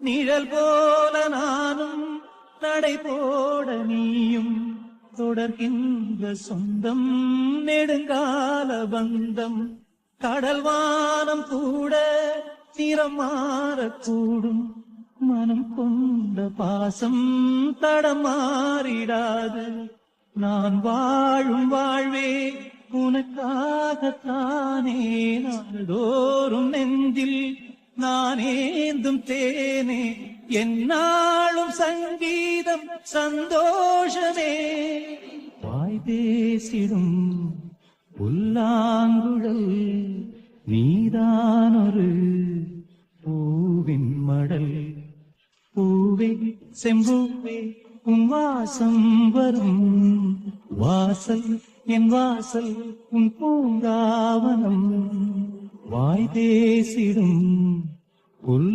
நிழல் போல நானும் நடை போட நீயும் தொடர்கின்ற சொந்தம் நெடுங்கால பந்தம். கடல் வானம் கூட நிறம் மாறக்கூடும். மனம் கொண்ட பாசம் தடம் மாறிடாது. நான் வாழும் வாழ்வே உனக்காகத்தானே. நாள்தோறும் நெஞ்சில் நான் ஏந்தும் தேனே என்னாலும் சங்கீதம் சந்தோஷமே. வாய் பேசிடும் புல்லாங்குழல் நீதானொரு பூவின் மடல். பூவே செம்பூவே உன் வாசம் வரும். வாசல் என் வாசல் உன் பூங்காவனம். வாய் பேசிடும் புல்